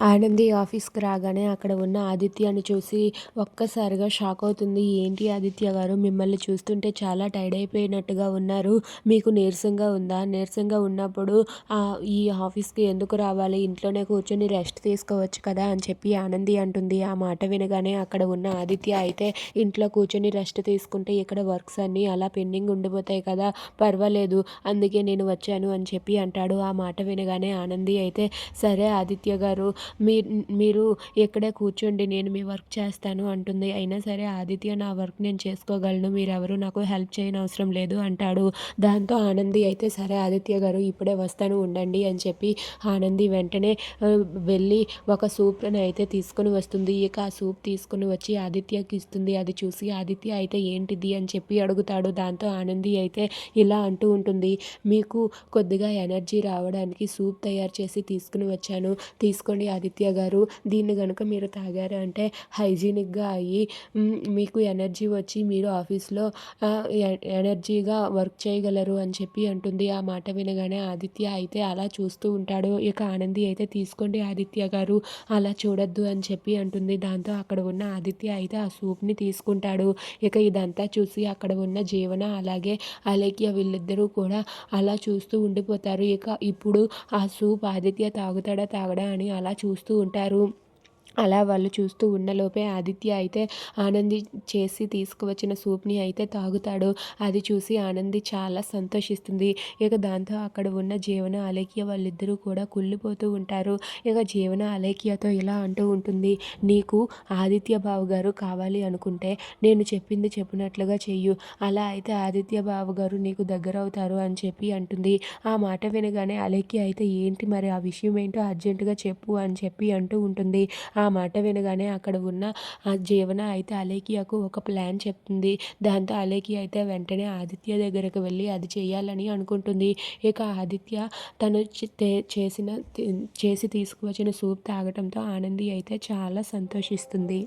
ఆనంది ఆఫీస్కి రాగానే అక్కడ ఉన్న ఆదిత్యని చూసి ఒక్కసారిగా షాక్ అవుతుంది. ఏంటి ఆదిత్య గారు? మిమ్మల్ని చూస్తుంటే చాలా టైర్డ్ అయిపోయినట్టుగా ఉన్నారు. మీకు నీరసంగా ఉందా? నీరసంగా ఉన్నప్పుడు ఈ ఆఫీస్కి ఎందుకు రావాలి? ఇంట్లోనే కూర్చొని రెస్ట్ తీసుకోవచ్చు కదా? అని చెప్పి ఆనంది అంటుంది. ఆ మాట వినగానే అక్కడ ఉన్న ఆదిత్య అయితే ఇంట్లో కూర్చొని రెస్ట్ తీసుకుంటే ఇక్కడ వర్క్స్ అన్నీ అలా పెండింగ్ ఉండిపోతాయి కదా పర్వాలేదు అందుకే నేను వచ్చాను అని చెప్పి అంటాడు. ఆ మాట వినగానే ఆనంది అయితే సరే ఆదిత్య గారు మీరు ఇక్కడే కూర్చోండి నేను మీ వర్క్ చేస్తాను అంటుంది. అయినా సరే ఆదిత్య నా వర్క్ నేను చేసుకోగలను మీరెవరు నాకు హెల్ప్ చేయని అవసరం లేదు అంటాడు. దాంతో ఆనంది అయితే సరే ఆదిత్య గారు ఇప్పుడే వస్తాను ఉండండి అని చెప్పి ఆనంది వెంటనే వెళ్ళి ఒక సూప్ని అయితే తీసుకొని వస్తుంది. ఇక ఆ సూప్ తీసుకుని వచ్చి ఆదిత్యకి ఇస్తుంది. అది చూసి ఆదిత్య అయితే ఏంటిది? అని చెప్పి అడుగుతాడు. దాంతో ఆనంది అయితే ఇలా అంటూ ఉంటుంది. మీకు కొద్దిగా ఎనర్జీ రావడానికి సూప్ తయారు చేసి తీసుకుని వచ్చాను. తీసుకోండి ఆదిత్య గారు దీన్ని కనుక మీరు తాగారు అంటే హైజీనిక్గా అయ్యి మీకు ఎనర్జీ వచ్చి మీరు ఆఫీస్లో ఎనర్జీగా వర్క్ చేయగలరు అని చెప్పి అంటుంది. ఆ మాట వినగానే ఆదిత్య అయితే అలా చూస్తూ ఉంటాడు. ఇక ఆనంది అయితే తీసుకోండి ఆదిత్య గారు అలా చూడొద్దు అని చెప్పి అంటుంది. దాంతో అక్కడ ఉన్న ఆదిత్య అయితే ఆ సూప్ని తీసుకుంటాడు. ఇక ఇదంతా చూసి అక్కడ ఉన్న జీవన అలాగే అలేఖ్య వీళ్ళిద్దరూ కూడా అలా చూస్తూ ఉండిపోతారు. ఇక ఇప్పుడు ఆ సూప్ ఆదిత్య తాగుతాడా తాగడా అని అలా చూ చూస్తూ ఉంటారు. అలా వాళ్ళు చూస్తూ ఉన్నలోపే ఆదిత్య అయితే ఆనంది చేసి తీసుకువచ్చిన సూప్ని అయితే తాగుతాడు. అది చూసి ఆనంది చాలా సంతోషిస్తుంది. ఇక దాంతో అక్కడ ఉన్న జీవన అలేఖ్య వాళ్ళిద్దరూ కూడా కుళ్ళిపోతూ ఉంటారు. ఇక జీవన అలేఖ్యతో ఇలా అంటూ ఉంటుంది. నీకు ఆదిత్య బాబు గారు కావాలి అనుకుంటే నేను చెప్పింది చెప్పినట్లుగా చెయ్యు. అలా అయితే ఆదిత్య బాబు గారు నీకు దగ్గర అవుతారు అని చెప్పి అంటుంది. ఆ మాట వినగానే అలేఖ్య అయితే ఏంటి మరి ఆ విషయం ఏంటో అర్జెంటుగా చెప్పు అని చెప్పి అంటూ ఉంటుంది. ఆ మాట వినగానే అక్కడ ఉన్న ఆ జీవన అయితే అలేకియాకు ఒక ప్లాన్ చెప్తుంది. దాంతో అలేకియా అయితే వెంటనే ఆదిత్య దగ్గరకు వెళ్ళి అది చేయాలని అనుకుంటుంది. ఇక ఆదిత్య తను చేసిన చేసి తీసుకువచ్చిన సూప్ తాగటంతో ఆనంది అయితే చాలా సంతోషిస్తుంది.